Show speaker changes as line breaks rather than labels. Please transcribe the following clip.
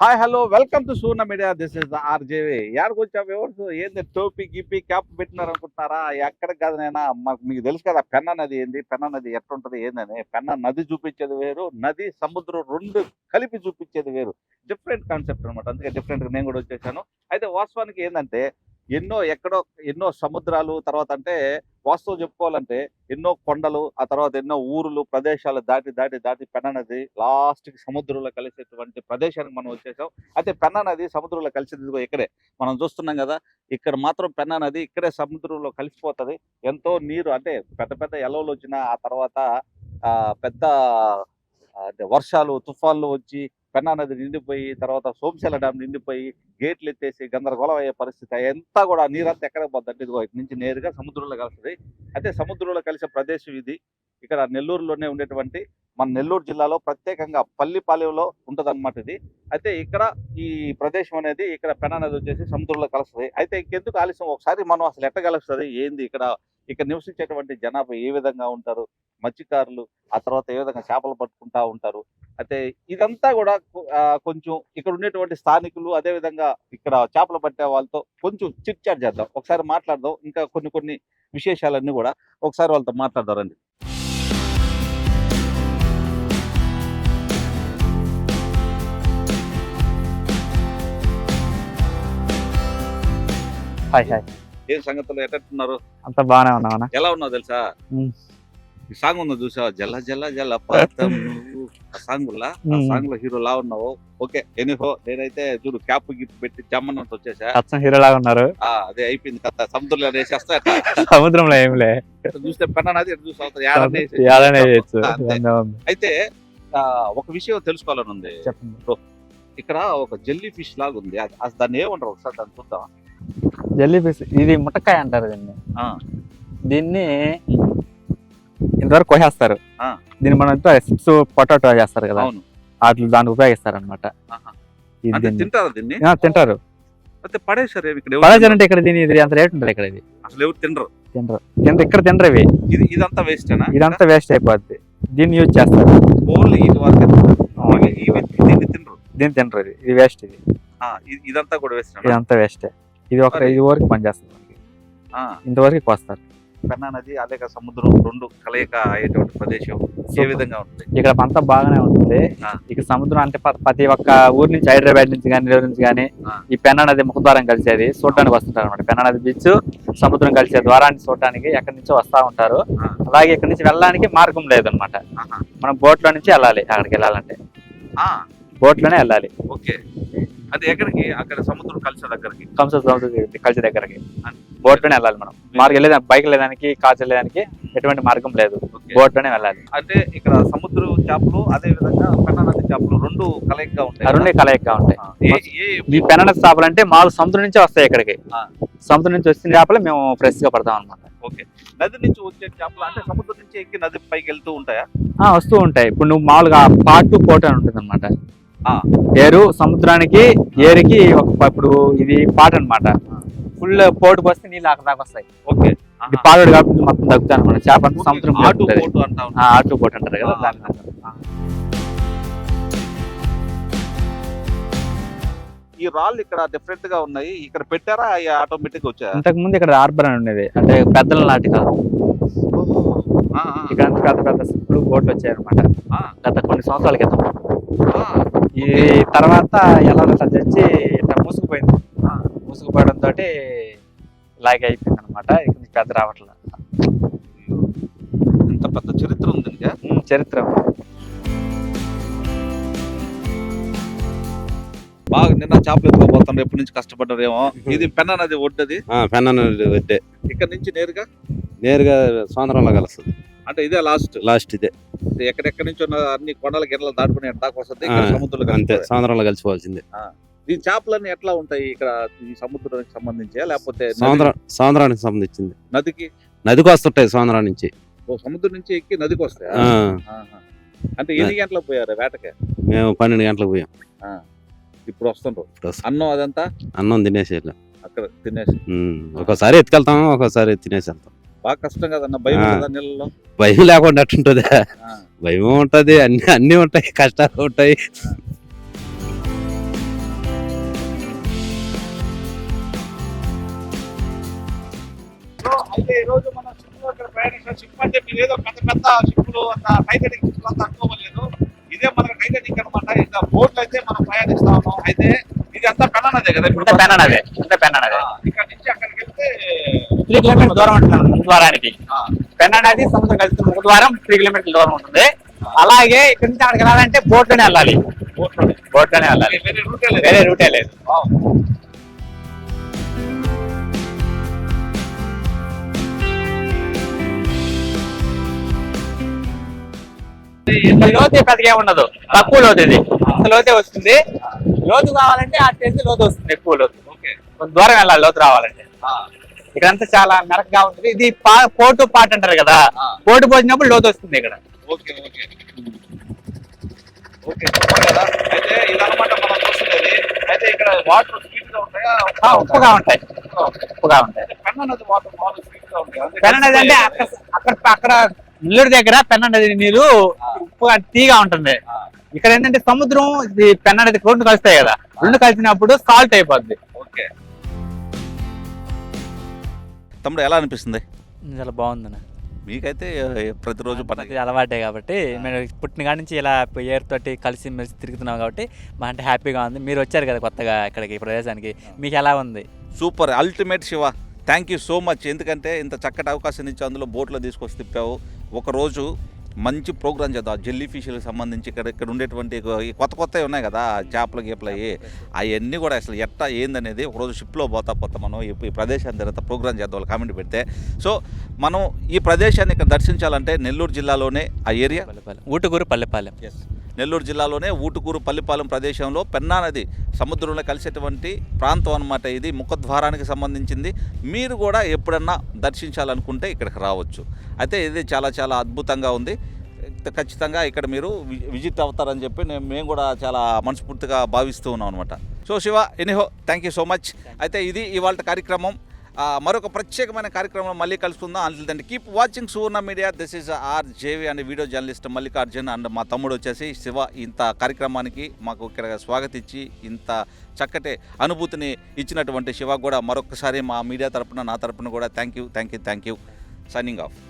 Hi hello welcome to Suvarna media. This is RJV యాడికి వచ్చావు ఎవరు ఏంది టోపీ గిప్పి క్యాప్ పెట్టినారు అనుకుంటున్నారా ఎక్కడికి కాదు నైనా? మాకు మీకు తెలుసు కదా పెన్న నది ఏంది? పెన్న నది ఎట్లుంటుంది ఏందని? పెన్న నది చూపించేది వేరు నది సముద్రం రెండు కలిపి చూపించేది వేరు. డిఫరెంట్ కాన్సెప్ట్ అనమాట అందుకే డిఫరెంట్గా నేను కూడా వచ్చేసాను. అయితే వాస్తవానికి ఏంటంటే ఎన్నో ఎక్కడో ఎన్నో సముద్రాలు తర్వాత అంటే వాస్తవం చెప్పుకోవాలంటే ఎన్నో కొండలు ఆ తర్వాత ఎన్నో ఊరులు ప్రదేశాలు దాటి దాటి దాటి పెన్న నది లాస్ట్కి సముద్రంలో కలిసేటువంటి ప్రదేశానికి మనం వచ్చేసాం. అయితే పెన్న నది సముద్రంలో కలిసేది ఇక్కడే. మనం చూస్తున్నాం కదా ఇక్కడ మాత్రం పెన్న నది ఇక్కడే సముద్రంలో కలిసిపోతది. ఎంతో నీరు అంటే పెద్ద పెద్ద ఎలవలు వచ్చిన ఆ తర్వాత ఆ పెద్ద అంటే వర్షాలు తుఫాన్లు వచ్చి పెన్నా నది నిండిపోయి తర్వాత సోమశల డ్యామ్ నిండిపోయి గేట్లు ఎత్తేసి గందరగోళం అయ్యే పరిస్థితి. అంతా కూడా నీరంతా ఎక్కడ పోద్దంటే ఇదిగో ఇటు నుంచి నేరుగా సముద్రంలో కలుస్తుంది. అయితే సముద్రంలో కలిసే ప్రదేశం ఇది. ఇక్కడ నెల్లూరులోనే ఉండేటువంటి మన నెల్లూరు జిల్లాలో ప్రత్యేకంగా పల్లిపాలెంలో ఉంటుందన్నమాట ఇది. అయితే ఇక్కడ ఈ ప్రదేశం అనేది ఇక్కడ పెన్నా నది వచ్చేసి సముద్రంలో కలుస్తుంది. అయితే ఇంకెందుకు ఆలస్యం? ఒకసారి మనం అసలు ఎట్ట కలుస్తుంది? ఏంది ఇక్కడ ఇక్కడ నివసించేటువంటి జనాభా ఏ విధంగా ఉంటారు? మత్స్యకారులు ఆ తర్వాత ఏ విధంగా చేపలు పట్టుకుంటా ఉంటారు? అయితే ఇదంతా కూడా కొంచెం ఇక్కడ ఉండేటువంటి స్థానికులు అదే విధంగా ఇక్కడ చేపలు పట్టే వాళ్ళతో కొంచెం చిట్ చాట్ చేద్దాం. ఒకసారి మాట్లాడదాం. ఇంకా కొన్ని కొన్ని విశేషాలన్నీ కూడా ఒకసారి వాళ్ళతో మాట్లాడదాం రండి
హాయ్ హాయ్.
ఏం సంగతులు? ఎట్టున్నారు
అంతా బాగానే ఉన్నామన్నా
ఎలా ఉన్నావు తెలుసా? సాంగ్ ఉందో చూసావా? జల జల జల పాతం ఆ సాంగ్ వల్ల ఆ. సాంగ్లో హీరో లా ఉన్నావు. ఓకే ఎనీహో నేనైతే చూడు క్యాప్ గిప్ పెట్టి జమ్మనంత వచ్చేసా.
అచ్చం హీరో లాగా ఉన్నారు.
అదే అయిపోయింది కదా సముద్రంలో వేసేస్తా.
సముద్రంలో ఏంలే
చూస్తే పెన్న నది ఎటు చూసి.
యాదనే.
అయితే ఒక విషయం తెలుసుకోవాలని ఉంది. ఇక్కడ ఒక జెల్లీ ఫిష్ లాగా ఉంది దాన్ని ఏమంటారు ఒకసారి దాన్ని చూద్దాం
జెల్లీ ఫిష్ ఇది ముట్టకాయ అంటారు దీన్ని.
ఆ.
దీన్ని ఇంతవరకు కోసేస్తారు. దీన్ని మనం చిప్స్ పొటాటో చేస్తారు కదా.
అవును.
వాటి దానికి ఉపయోగిస్తారు అనమాట
తింటారా దీన్ని?
తింటారు.
పడేసారు ఇక్కడ
దీని ఇది అంత రేట్ ఉంటుంది ఇక్కడ ఇది.
అసలు ఎవరు తినరు?
తినరు. ఇక్కడ తినరు ఇవి.
ఇది ఇదంతా వేస్టేనా
ఇదంతా వేస్ట్ అయిపోద్ది. దీన్ని యూజ్ చేస్తారు.
ఓన్లీ ఇది వరకే దీన్ని తినరు.
దీన్ని తినరు ఇది. ఇది వేస్ట్ ఇది.
ఇదంతా కూడా వేస్ట్
ఇదంతా వేస్టే ఇది ఒక ఇది వరకు పనిచేస్తుంది ఇంతవరకు కోస్తారు
పెన్నా నది అలాగే సముద్రం రెండు కలయిక అయ్యేటువంటి ప్రదేశం ఏ విధంగా ఉంటుంది?
ఇక్కడ అంతా బాగానే ఉంటుంది.
ఆ.
ఇక సముద్రం అంటే ప్రతి ఒక్క ఊరి నుంచి హైదరాబాద్ నుంచి కానీ నుంచి కానీ. ఈ పెన్నా నది ముఖద్వారం కలిసేది. చూడడానికి వస్తుంటారు అనమాట పెన్నా నది బీచ్ సముద్రం కలిసే ద్వారాన్ని చూడడానికి ఎక్కడి నుంచో వస్తా ఉంటారు. అలాగే ఇక్కడ నుంచి వెళ్ళడానికి మార్గం లేదనమాట. మనం బోట్లో నుంచి వెళ్ళాలి అక్కడికి వెళ్ళాలంటే.
ఆ,
బోట్లోనే వెళ్ళాలి.
ఓకే. అది ఎక్కడికి? అక్కడ సముద్రం కలిసే దగ్గరికి?
కంస కలిసే దగ్గరకి. బోట్లోనే వెళ్ళాలి మనం. మార్గం వెళ్ళేదానికి బైక్ వెళ్ళడానికి కార్ వెళ్ళడానికి ఎటువంటి మార్గం లేదు. బోట్లోనే వెళ్ళాలి.
అంటే ఇక్కడ సముద్రం చేపలు అదే విధంగా పెన్నా నది చేపలు రెండు కలయికగా ఉంటాయి
రెండే కలయిక ఉంటాయి. ఈ పెనన చేపలు అంటే మామూలు సముద్రం నుంచే వస్తాయి ఇక్కడికి. సముద్రం నుంచి వచ్చిన చేపలు మేము ఫ్రెష్గా పడతాం అనమాట
ఓకే. నది నుంచి వచ్చే చేపలు అంటే సముద్రం నుంచి ఎక్కి నది పైకి వెళ్తూ ఉంటాయా?
వస్తూ ఉంటాయి. ఇప్పుడు నువ్వు మామూలుగా పార్ట్ పోర్ట్ అని ఉంటుంది అనమాట. ఏరు సముద్రానికి ఏరికి ఒక ఇప్పుడు ఇది పాట అన్నమాట. ఫుల్ పోటు పోస్తే నీళ్ళు అక్కడ దాకా వస్తాయి.
ఓకే.
ఇది పాడు కాబట్టి మొత్తం తగ్గుతాయి అనమాట చేప సముద్రం
ఆటు పోటు
అంటారు కదా.
ఈ రాళ్ళు ఇక్కడ డిఫరెంట్గా ఉన్నాయి. ఇక్కడ పెట్టారా? ఆటోమేటిక్ వచ్చా
ఇంతకు ముందు ఇక్కడ హార్బర్ అని ఉండేది. అంటే పెద్దల నాటి కాలం
ఆ,
ఇక్కడ పెద్ద పెద్ద సిప్పులు బోట్లు వచ్చాయి అనమాట
ఆ,
గత కొన్ని సంవత్సరాల క్రితం. ఈ తర్వాత ఎలా తెచ్చి ఇట్లా మూసుకుపోయింది.
ఆ.
మూసుకుపోవడం తోటి ఇలాగే అయిపోయింది అనమాట ఇక నుంచి పెద్ద రావట్లేదు
ఇంత పెద్ద చరిత్ర ఉంది
చరిత్ర
బాగా నిన్న చేపలు ఎత్తుకోబోతున్నారు ఎప్పటి నుంచి కష్టపడ్డారేమో. ఇది పెన్న నది ఒడ్డది.
పెన్న వడ్డే
ఇక్కడ నుంచి నేరుగా?
నేరుగా సోందరంలో కలుస్తుంది.
అంటే ఇదే లాస్ట్
లాస్ట్ ఇదే.
ఎక్కడెక్కడి నుంచి ఉన్న అన్ని కొండల గిన్నెలు దాటుకుని దాకా వస్తుంది సముద్రంలో
అంతే. సోందరంలో కలిసిపోవాల్సిందే.
ఈ చేపలన్నీ ఎట్లా ఉంటాయి ఇక్కడ ఈ సముద్రానికి సంబంధించి లేకపోతే
సోందరానికి సంబంధించింది.
నదికి?
నదికి వస్తుంటాయి సోందరం నుంచి.
ఓ సముద్రం నుంచి ఎక్కి నదికి వస్తాయి? అంటే ఎన్ని గంటలకు పోయారు వేటకి?
మేము పన్నెండు గంటలకు పోయాం.
ఇప్పుడు వస్తుండ్రు. అన్నం అదంతా?
అన్నం తినేసి
అక్కడ తినేసి.
ఉమ్, ఒక్కోసారి ఎత్తుకెళ్తాం ఒక్కోసారి తినేసి వెళ్తాం.
బాగా కష్టం కదన్న భయం నీళ్ళలో?
భయం లేకుండా అట్టుంటుందా? భయం ఉంటుంది అన్ని అన్నీ ఉంటాయి కష్టాలు ఉంటాయి.
ఈ రోజు మన అంటే పెద్ద పెద్ద అంత అనుకోవలేదు. ఇదే ఇంకా అయితే మనం అయితే ఇది అంతా పెన్నదే కదా ఇప్పుడు? పెన్నదే
త్రీ కిలోమీటర్ దూరం ఉంటుంది ముఖద్వారానికి పెన్న అనేది సముద్రం కలిసి ముఖద్వారం త్రీ కిలోమీటర్ల దూరం ఉంటుంది. అలాగే ఇక్కడ నుంచి అక్కడికి వెళ్ళాలంటే బోట్లోనే వెళ్ళాలి.
బోట్లోనే.
బోట్లోనే వెళ్ళాలి
వేరే రూటే లేదు.
వేరే రూటే లేదు.
వావ్.
ఇంత లోతు పెద్దగా ఉండదు తక్కువ లోతు ఇది. అంత లోతే వస్తుంది. లోతు కావాలంటే ఆ టెన్త్ లోతు వస్తుంది ఎక్కువ లోతు.
ఓకే.
కొంత దూరం వెళ్ళాలి లోతు రావాలంటే. ఇక్కడంతా చాలా మెరకగా ఉంటుంది. ఇది పోటు పాట అంటారు కదా. పోటు పోసినప్పుడు లోతు వస్తుంది ఇక్కడ.
Okay okay. ఓకే సూపర్ కదా అయితే ఇదన్నమాట మనం చూస్తున్నది అయితే ఇక్కడ వాటర్ స్వీట్గా ఉంటాయా?
ఆ, ఉప్పుగా ఉంటాయి. ఉప్పుగా ఉంటాయి.
వాటర్
స్వీట్గా అంటే అక్కడ అక్కడ నెల్లూరు దగ్గర పెన్న నది నీరు ఉప్పుగా తీగా ఉంటుంది. ఇక్కడ ఏంటంటే సముద్రం ఇది పెన్న నది రెండు కలుస్తాయి కదా. రెండు కలిసినప్పుడు సాల్ట్ అయిపోద్ది.
ఓకే. తమ్ముడు ఎలా అనిపిస్తుంది?
చాలా బాగుందన్న.
మీకైతే ప్రతిరోజు పని
అలవాటే కాబట్టి మేము పుట్టిన కాడి నుంచి ఇలా ఏర్ తోటి కలిసి మెలిసి తిరుగుతున్నాం కాబట్టి మా అంటే హ్యాపీగా ఉంది. మీరు వచ్చారు కదా కొత్తగా ఇక్కడికి ఈ ప్రదేశానికి. మీకు ఎలా ఉంది?
Super. Ultimate Shiva. Thank you so much. ఎందుకంటే ఇంత చక్కటి అవకాశం ఇచ్చి అందులో బోట్లో తీసుకొచ్చి తిప్పావు. ఒకరోజు మంచి ప్రోగ్రామ్ చేద్దాం. జెల్లీ ఫిష్లకు సంబంధించి ఇక్కడ ఇక్కడ ఉండేటువంటి కొత్త కొత్తవి ఉన్నాయి కదా చేపలు గీపలు అవి అవన్నీ కూడా అసలు ఎట్టా ఏందనేది ఒకరోజు షిప్లో పోతా పోతా మనం ఈ ప్రదేశాన్ని తర్వాత ప్రోగ్రామ్ చేద్దాం వాళ్ళు కామెంట్ పెడితే. సో మనం ఈ ప్రదేశాన్ని ఇక్కడ దర్శించాలంటే నెల్లూరు జిల్లాలోనే ఆ ఏరియా?
పల్లెపాలెం. ఊటుకూరు పల్లెపాలెం.
నెల్లూరు జిల్లాలోనే ఊటుకూరు పల్లిపాలెం ప్రదేశంలో పెన్నా నది సముద్రంలో కలిసేటువంటి ప్రాంతం అన్నమాట ఇది. ముఖద్వారానికి సంబంధించింది. మీరు కూడా ఎప్పుడన్నా దర్శించాలనుకుంటే ఇక్కడికి రావచ్చు. అయితే ఇది చాలా చాలా అద్భుతంగా ఉంది. ఖచ్చితంగా ఇక్కడ మీరు వి- విజిట్ అవుతారని చెప్పి నేను మేము కూడా చాలా మనస్ఫూర్తిగా భావిస్తూ ఉన్నాం అనమాట so Shiva anyhow thank you so much అయితే ఇది ఇవాళ కార్యక్రమం. మరొక ప్రత్యేకమైన కార్యక్రమం మళ్ళీ కలుసుకుందాం. అంతే keep watching Suvarna media this is R JV and video journalist Mallikarjun and మా తమ్ముడు వచ్చేసి శివ ఇంత కార్యక్రమానికి మాకు ఇక్కడ స్వాగతించి ఇంత చక్కటి అనుభూతిని ఇచ్చినటువంటి శివ కూడా మరొకసారి మా మీడియా తరపున నా తరపున కూడా thank you thank you thank you signing off